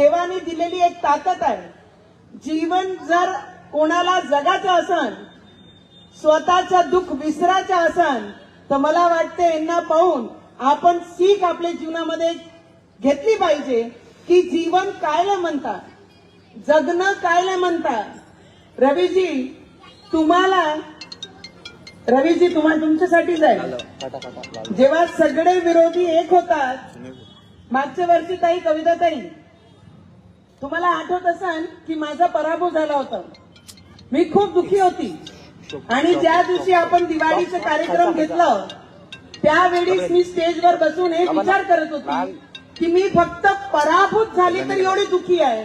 देवाने दिलेली एक ताकद आहे. जीवन जर कोणाला जगाचं असन स्वतःचं दुःख विसरायचं असन तर मला वाटते यांना पाहून आपण सीख आपल्या जीवनामध्ये घेतली पाहिजे की जीवन कायला म्हणतात जगणं कायला म्हणतात. रवीजी तुम्हाला रवीजी तुम्हाला तुमच्यासाठीच आहे. जेव्हा सगळे विरोधी एक होतात मागच्या वर्षी ताई कविता ताई तुम्हाला आठवत असेल की माझा पराभव झाला होता. मी खूप दुखी होती. आणि ज्या दिवशी आपण दिवाळीचा कार्यक्रम घेतलं त्यावेळीच मी स्टेजवर बसून हे विचार करत होती की मी फक्त पराभूत झाली तर एवढी दुखी आहे.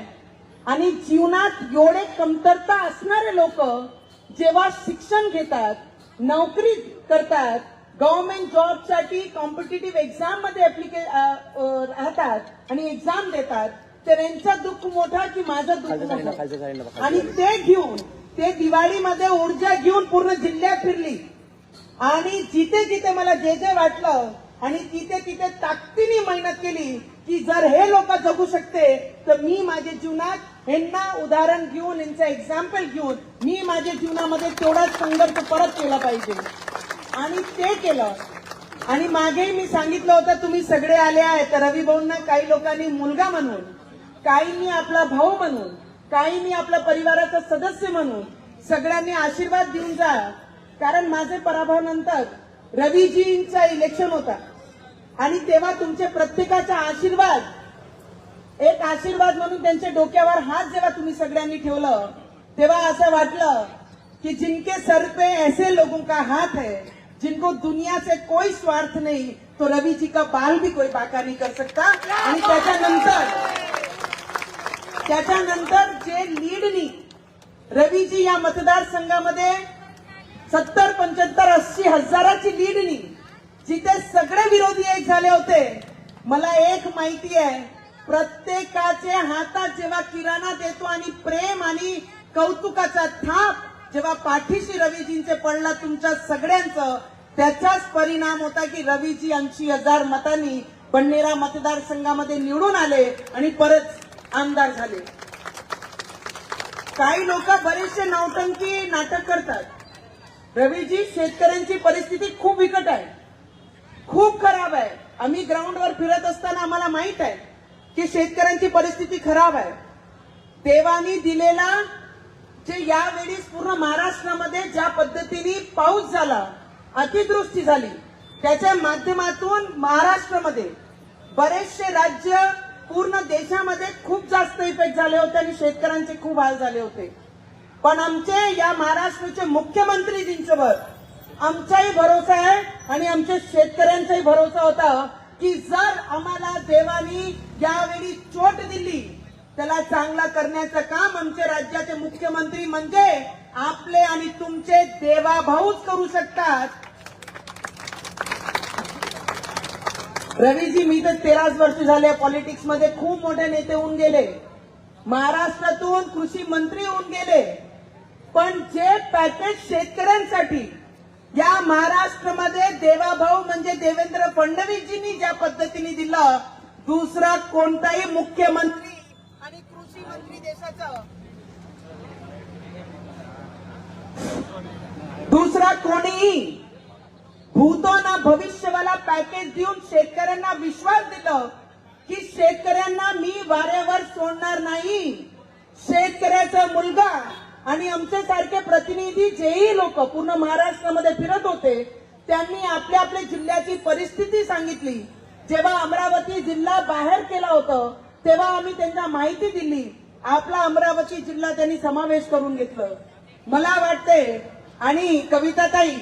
आणि जीवनात एवढे कमतरता असणारे लोक जेव्हा शिक्षण घेतात नोकरी करतात गव्हर्नमेंट जॉबसाठी कॉम्पिटेटिव्ह एक्झाममध्ये ऍप्लिके राहतात आणि एक्झाम देतात तर यांचं दुःख मोठा की माझं दुःख मोठं. आणि ते घेऊन ते दिवाळीमध्ये ऊर्जा घेऊन पूर्ण जिल्ह्यात फिरली. आणि जिथे जिथे मला जे जे वाटलं आणि तिथे तिथे ताकदीने मेहनत केली की जर हे लोक जगू शकते तर मी माझ्या जीवनात यांना उदाहरण घेऊन यांचं एक्झाम्पल घेऊन मी माझ्या जीवनामध्ये तेवढाच संघर्ष परत केला पाहिजे. आणि ते केलं. आणि मागेही मी सांगितलं होतं तुम्ही सगळे आले आहेत तर रवी भाऊंना काही लोकांनी मुलगा म्हणून. काहींनी आपला भाऊ म्हणून काहींनी आपल्या परिवाराचा सदस्य म्हणून सगळ्यांनी आशीर्वाद देऊन जा. कारण माझे पराभवानंतर रवीजींचा इलेक्शन होता. आणि तेव्हा तुमचे प्रत्येकाचा आशीर्वाद एक आशीर्वाद म्हणून त्यांच्या डोक्यावर हात जेव्हा तुम्ही सगळ्यांनी ठेवलं तेव्हा असं वाटलं कि जिनके सर पे ऐसे लोगों का हाथ है जिनको दुनिया से कोई स्वार्थ नहीं तो रवि जी का बाल भी कोई बाका नहीं कर सकता. आणि त्याच्यानंतर त्याच्यानंतर जे लीडनी रवीजी या मतदारसंघामध्ये सत्तर पंच्याहत्तर अस्सी हजाराची लीडनी जिथे सगळे विरोधी एक झाले होते मला एक माहिती आहे प्रत्येकाचे हातात जेव्हा किराणा देतो आणि प्रेम आणि कौतुकाचा थाप जेव्हा पाठीशी रवीजींचे पडला तुमच्या सगळ्यांचं त्याचाच परिणाम होता की रवीजी ऐंशी हजार मतांनी बंडेरा मतदारसंघामध्ये निवडून आले आणि परत आमदार झाले. काही लोक बरेचसे नौटंकी नाटक करतात. रवीजी शेतकऱ्यांची परिस्थिती खूप बिकट आहे. खूप खराब आहे. आम्ही ग्राउंडवर फिरत असताना आम्हाला माहीत आहे की शेतकऱ्यांची परिस्थिती खराब आहे. देवानी दिलेला जे यावेळी पूर्ण महाराष्ट्रामध्ये ज्या पद्धतीने पाऊस झाला अतिवृष्टी झाली त्याच्या माध्यमातून महाराष्ट्रामध्ये बरेचसे राज्य पूर्ण देशामध्ये खूप जास्त इफेक्ट झाले होते आणि शेतकऱ्यांचे खूप हाल झाले होते. पण आमचे या महाराष्ट्राचे मुख्यमंत्रीजींच्यावर आमचाही भरोसा आहे आणि आमच्या शेतकऱ्यांचाही भरोसा होता की जर आम्हाला देवानी यावेळी चोट दिली त्याला चांगला करण्याचं काम आमचे राज्याचे मुख्यमंत्री म्हणजे आपले आणि तुमचे देवाभाऊच करू शकतात. रवीजी मी तर तेराच वर्ष झाले पॉलिटिक्समध्ये. खूप मोठे नेते होऊन गेले. महाराष्ट्रातून कृषी मंत्री होऊन गेले. पण जे पॅकेज शेतकऱ्यांसाठी या महाराष्ट्रामध्ये देवाभाऊ म्हणजे देवेंद्र फडणवीसजींनी ज्या पद्धतीने दिलं दुसरा कोणताही मुख्यमंत्री आणि कृषी मंत्री देशाचं. दुसरा कोणीही भूतोना भविष्यवाला पॅकेज देऊन शेतकऱ्यांना विश्वास दिलं की शेतकऱ्यांना मी वाऱ्यावर सोडणार नाही. शेतकऱ्याचा मुलगा आणि आमच्या सारखे प्रतिनिधी जेही लोक पूर्ण महाराष्ट्रामध्ये फिरत होते त्यांनी आपल्या आपल्या जिल्ह्याची परिस्थिती सांगितली. जेव्हा अमरावती जिल्हा बाहेर केला होतं तेव्हा आम्ही त्यांना माहिती दिली. आपला अमरावती जिल्हा त्यांनी समावेश करून घेतलं. मला वाटते आणि कविताताई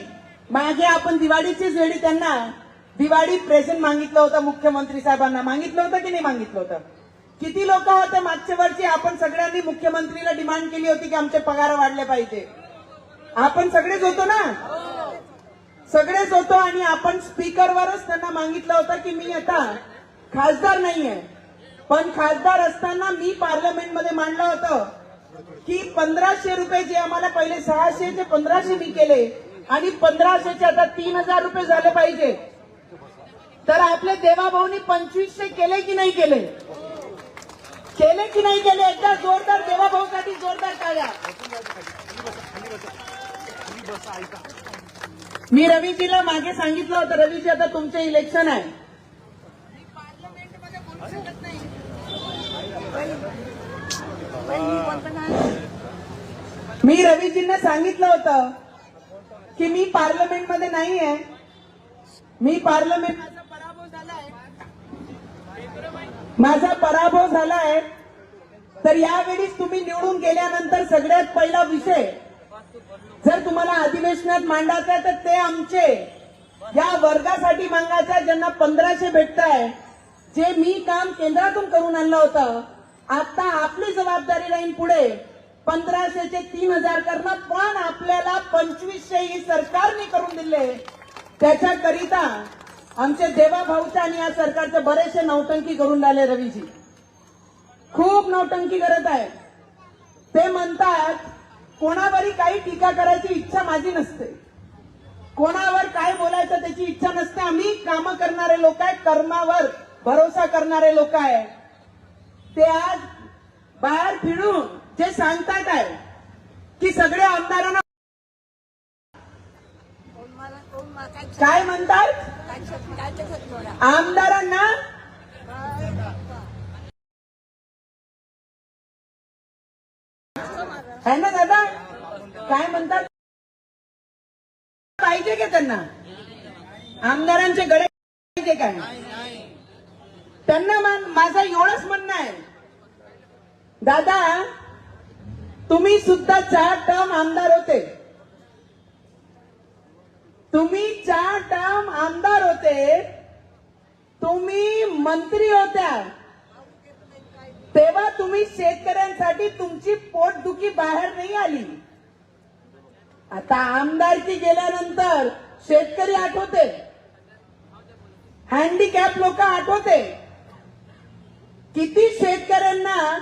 मागे आपण दिवाळीचीच वेळी त्यांना दिवाळी प्रेझेंट मागितलं होतं मुख्यमंत्री साहेबांना मागितलं होतं की नाही मागितलं होतं? किती लोक होते मागच्या वर्षी? आपण सगळ्यांनी मुख्यमंत्रीला डिमांड केली होती की आमचे पगार वाढले पाहिजे. आपण सगळेच होतो ना? सगळेच होतो आणि आपण स्पीकरवरच त्यांना मागितलं होतं की मी आता खासदार नाहीये. पण खासदार असताना मी पार्लमेंटमध्ये मांडलं होतं की पंधराशे रुपये जे आम्हाला पहिले सहाशे ते पंधराशे मी केले आणि पंधराशेचे आता तीन हजार रुपये झाले पाहिजे. तर आपले देवाभाऊनी पंचवीसशे केले की नाही केले? केले की नाही केले? एकदा जोरदार देवाभाऊसाठी जोरदार काढा मी रवीजीला मागे सांगितलं होतं रवीजी आता तुमचे इलेक्शन आहे. मी रवीजींना सांगितलं होतं की मी पार्लमेंटमध्ये नाही आहे. मी पार्लमेंट माझा पराभव पराभव झालाय. तर यावेळीच तुम्ही निवडून गेल्यानंतर सगळ्यात पहिला विषय जर तुम्हाला अधिवेशनात मांडायचा आहे तर ते आमचे. या वर्गासाठी मागायचं आहे ज्यांना पंधराशे भेटत आहे जे मी काम केंद्रातून करून आणलं होतं आता आपली जबाबदारी राहील पुढे. पंधराशेचे तीन हजार करणं पण आपल्याला पंचवीसशे ही सरकारने करून दिले. त्याच्याकरिता आमचे देवा आणि या सरकारचे बरेचसे नौटंकी करून राहिले रवीजी. खूप नौटंकी करत आहे ते म्हणतात कोणावरही काही टीका करायची इच्छा माझी नसते. कोणावर काय बोलायचं त्याची इच्छा नसते. आम्ही कामं करणारे लोक आहे कर्मावर भरोसा करणारे लोक आहे ते आज बाहेर फिरून जे सांगतात आहे की सगळ्या आमदारांना काय म्हणतात? आमदारांना आहे ना दादा? काय म्हणतात? पाहिजे का त्यांना? आमदारांचे गडे पाहिजे काय त्यांना माझं एवढंच म्हणणं आहे. दादा तुम्ही सुद्धा चार टर्म आमदार होते. तुम्ही चार टर्म आमदार होते. तुम्ही मंत्री होत्या. तेव्हा तुम्ही शेतकऱ्यांसाठी तुमची पोटदुखी बाहेर नाही आली. आता आमदारकी गेल्यानंतर शेतकरी आठवते. हँडिकॅप लोक आठवते. किती शेतकऱ्यांना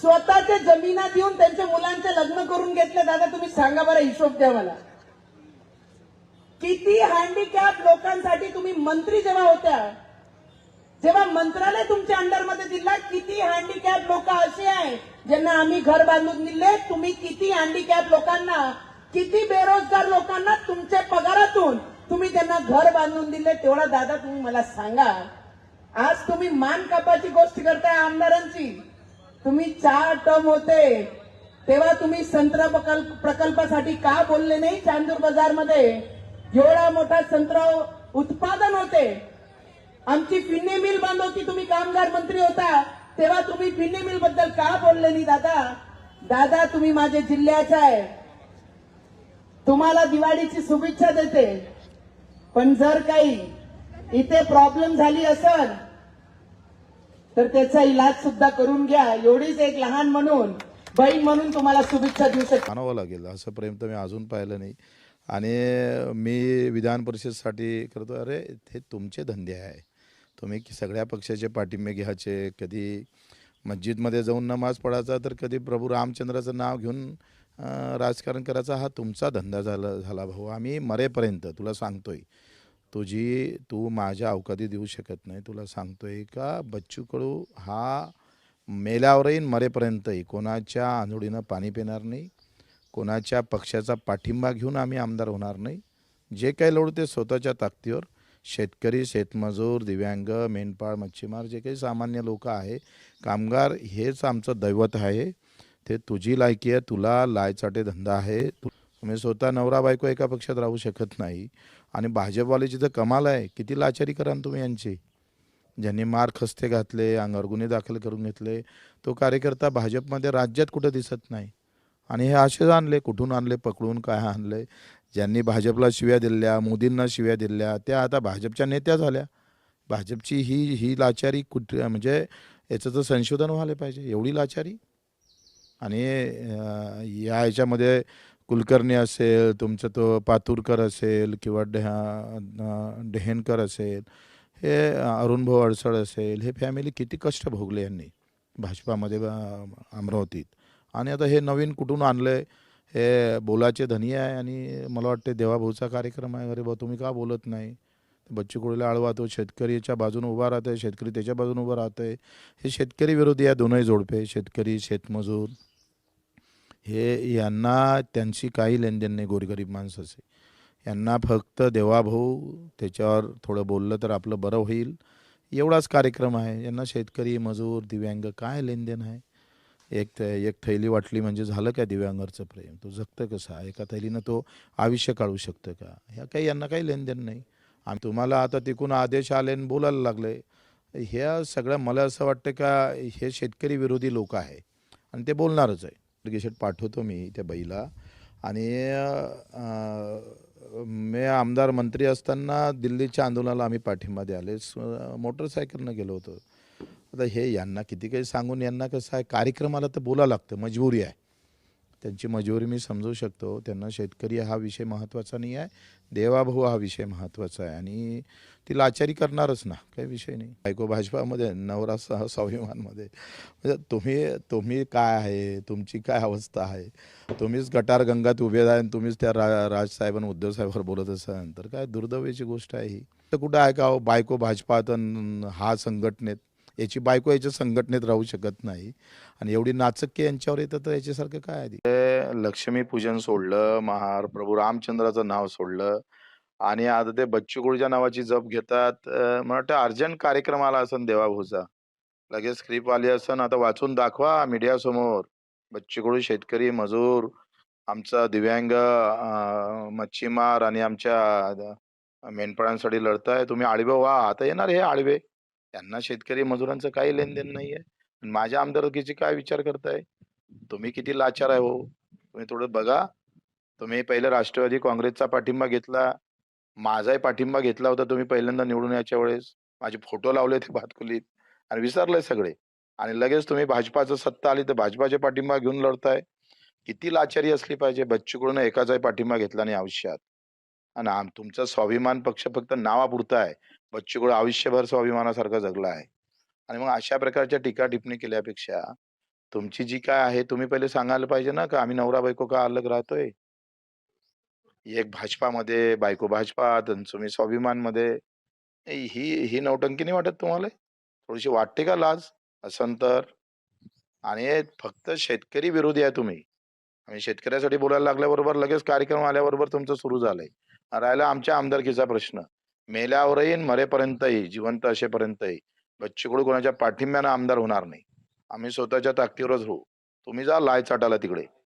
स्वतःच्या जमिना देऊन त्यांच्या मुलांचे लग्न करून घेतले. दादा तुम्ही सांगा बरं हिशोब द्या मला. किती हँडिकॅप लोकांसाठी तुम्ही मंत्री जेव्हा होत्या जेव्हा मंत्रालय तुमच्या अंडरमध्ये दिला किती हँडिकॅप लोक असे आहे ज्यांना आम्ही घर बांधून दिले तुम्ही किती हँडिकॅप लोकांना किती बेरोजगार लोकांना तुमच्या पगारातून तुम्ही त्यांना घर बांधून दिले तेवढा दादा तुम्ही मला सांगा. आज तुम्ही मान कापाची गोष्ट करताय आमदारांची. तुम्ही चार टर्म होते तेव्हा तुम्ही संत्रा प्रकल्प प्रकल्पासाठी का बोलले नाही चांदूर बाजारमध्ये? एवढा मोठा संत्रा उत्पादन होते. आमची फिन्ने मिल बंद होती तुम्ही कामगार मंत्री होता तेव्हा तुम्ही फिन्ने मिलबद्दल का बोलले नाही दादा? दादा तुम्ही माझे जिल्ह्याचा आहे. तुम्हाला दिवाळीची शुभेच्छा देते. पण जर काही इथे प्रॉब्लेम झाली असेल तर त्याचा इलाज सुद्धा करून घ्या. एवढीच एक लहान म्हणून बहीण म्हणून तुम्हाला शुभेच्छा देऊ शकते. मानावं लागेल. असं प्रेम तर मी अजून पाहिलं नाही. आणि मी विधान परिषदसाठी करतो अरे हे तुमचे धंदे आहे. तुम्ही सगळ्या पक्षाचे पाठिंबे घ्यायचे. कधी मस्जिदमध्ये जाऊन नमाज पडायचा तर कधी प्रभू रामचंद्राचं नाव घेऊन राजकारण करायचा हा तुमचा धंदा झाला झाला भाऊ. आम्ही मरेपर्यंत तुला सांगतोय. तुझी तू माझ्या अवकाधी देऊ शकत नाही तुला सांगतोय का बच्चू कडू हा मेल्यावरही मरेपर्यंतही कोणाच्या आंधोडीनं पाणी पिणार नाही कोणाच्या पक्षाचा पाठिंबा घेऊन आम्ही आमदार होणार नाही. जे काही लोड ते स्वतःच्या ताकदीवर शेतकरी शेतमजूर दिव्यांग मेंढपाळ मच्छीमार जे काही सामान्य लोक आहे कामगार हेच आमचं दैवत आहे. ते तुझी लायकी आहे तुला लायचाटे धंदा आहे. तुम्ही स्वतः नवरा बायको एका पक्षात राहू शकत नाही. आणि भाजपवाल्याची तर कमाल आहे किती लाचारी कराल तुम्ही यांची. ज्यांनी मार खस्ते घातले अंगावर गुन्हे दाखल करून घेतले तो कार्यकर्ता भाजपमध्ये राज्यात कुठं दिसत नाही. आणि हे असेच आणले कुठून आणले पकडून काय आणले? ज्यांनी भाजपला शिव्या दिल्या मोदींना शिव्या दिल्या त्या आता भाजपच्या नेत्या झाल्या. भाजपची ही ही लाचारी कुठ म्हणजे याचं तर संशोधन व्हायला पाहिजे एवढी लाचारी? आणि या ह्याच्यामध्ये कुलकर्णी असेल तुमचं तो पातुरकर असेल किंवा डेहा अं, डेहेनकर असेल हे अरुणभाऊ अडसळ असेल हे फॅमिली किती कष्ट भोगले यांनी भाजपामध्ये अमरावतीत. आणि आता हे नवीन कुठून आणलं आहे हे बोलाचे धनी आहे आणि मला वाटते देवाभाऊचा कार्यक्रम आहे. अरे भाऊ तुम्ही का बोलत नाही? बच्चू कुळीला आळवा तो शेतकरीच्या बाजूने उभा राहतोय शेतकरी त्याच्या बाजूने उभा राहतोय. हे शेतकरी विरोधी आहे दोनही जोडपे शेतकरी शेतमजूर. हे यांना त्यांची काही लेनदेन नाही गोरगरीब माणसाचे. यांना फक्त देवाभाऊ त्याच्यावर थोडं बोललं तर आपलं बरं होईल. एवढाच कार्यक्रम आहे. यांना शेतकरी मजूर दिव्यांग काय लेनदेन आहे? एक थ एक थैली वाटली म्हणजे झालं काय दिव्यांगरचं प्रेम? तो जगतं कसा एका थैलीनं तो आयुष्य काढू शकतं का? ह्या काही यांना काही लेनदेन नाही. आणि तुम्हाला आता तिकून आदेश आले आणि बोलायला लागले. ह्या सगळ्या मला असं वाटतं का हे शेतकरी विरोधी लोक आहे. आणि ते बोलणारच आहे. गिशेट पाठवतो मी त्या बाईला. आणि मी आमदार मंत्री असताना दिल्लीच्या आंदोलनाला आम्ही पाठिंबा द्याले स- मोटरसायकलनं गेलो होतो. आता हे यांना किती काही सांगून यांना कसं आहे कार्यक्रमाला तर बोलावं लागतं मजबुरी आहे. त्यांची मजुरी मी समजू शकतो. त्यांना शेतकरी हा विषय महत्त्वाचा नाही आहे. देवाभाऊ हा विषय महत्त्वाचा आहे. आणि ती लाचारी करणारच ना. काही विषय नाही. बायको भाजपामध्ये नवरा सह स्वाभिमानमध्ये. म्हणजे तुम्ही तुम्ही काय आहे? तुमची काय अवस्था आहे? तुम्हीच गटार गंगात उभे आहे आणि तुम्हीच त्या रा राजसाहेब आणि बोलत असाल. तर काय दुर्दैवाची गोष्ट आहे ही. तर कुठं आहे का हो? बायको भाजपात तर हा संघटनेत याची बायको याच्या संघटनेत राहू शकत नाही. आणि एवढी नाचक्य यांच्यावर येतं तर याच्यासारखं काय आहे? लक्ष्मी पूजन सोडलं महार प्रभू रामचंद्राचं नाव सोडलं. आणि आता ते बच्चू गुळजा नावाची जप घेतात. मला वाटतं अर्जंट कार्यक्रम आला असन देवाभूचा लगेच स्क्रिप्ट आली असन. आता वाचून दाखवा मीडिया समोर. बच्चू शेतकरी मजूर आमचा दिव्यांग मच्छीमार आणि आमच्या अं, मेंढपाळांसाठी लढताय. तुम्ही आळवे व्हा. आता येणार हे आळवे त्यांना शेतकरी मजुरांचं काही लेनदेन नाहीये. माझ्या आमदारकीची काय विचार करताय? तुम्ही किती लाचार आहे हो? तुम्ही थोडं बघा. तुम्ही पहिले राष्ट्रवादी काँग्रेसचा पाठिंबा घेतला. माझाही पाठिंबा घेतला होता तुम्ही पहिल्यांदा निवडून याच्या वेळेस. माझे फोटो लावले ते भातकुलीत. आणि विसरले सगळे. आणि लगेच तुम्ही भाजपाचं सत्ता आली तर भाजपाचे पाठिंबा घेऊन लढताय. किती लाचारी असली पाहिजे? बच्चूकडून एकाचाही पाठिंबा घेतला नाही आयुष्यात. आणि तुमचा स्वाभिमान पक्ष फक्त नावापुरता आहे. बच्चूकडं आयुष्यभर स्वाभिमानासारखा जगला आहे. आणि मग अशा प्रकारच्या टीका टिप्पणी केल्यापेक्षा तुमची जी काय आहे तुम्ही पहिले सांगायला पाहिजे ना का आम्ही नवरा बायको का अलग राहतोय? एक भाजपामध्ये बायको भाजपात आणि तुम्ही स्वाभिमानमध्ये. ही ही नौटंकी नाही वाटत तुम्हाला? थोडीशी वाटते का लाज? असन तर. आणि फक्त शेतकरी विरोधी आहे तुम्ही. आणि शेतकऱ्यासाठी बोलायला लागल्याबरोबर लगेच कार्यक्रम आल्याबरोबर तुमचं सुरू झालंय. राहिला आमच्या आमदारकीचा प्रश्न. मेल्यावरही मरेपर्यंतही जिवंत असेपर्यंतही बच्चूकडू कोणाच्या पाठिंब्यानं आमदार होणार नाही. आम्ही स्वतःच्या ताकदीवरच होऊ तुम्ही जा लाय चाटाला तिकडे.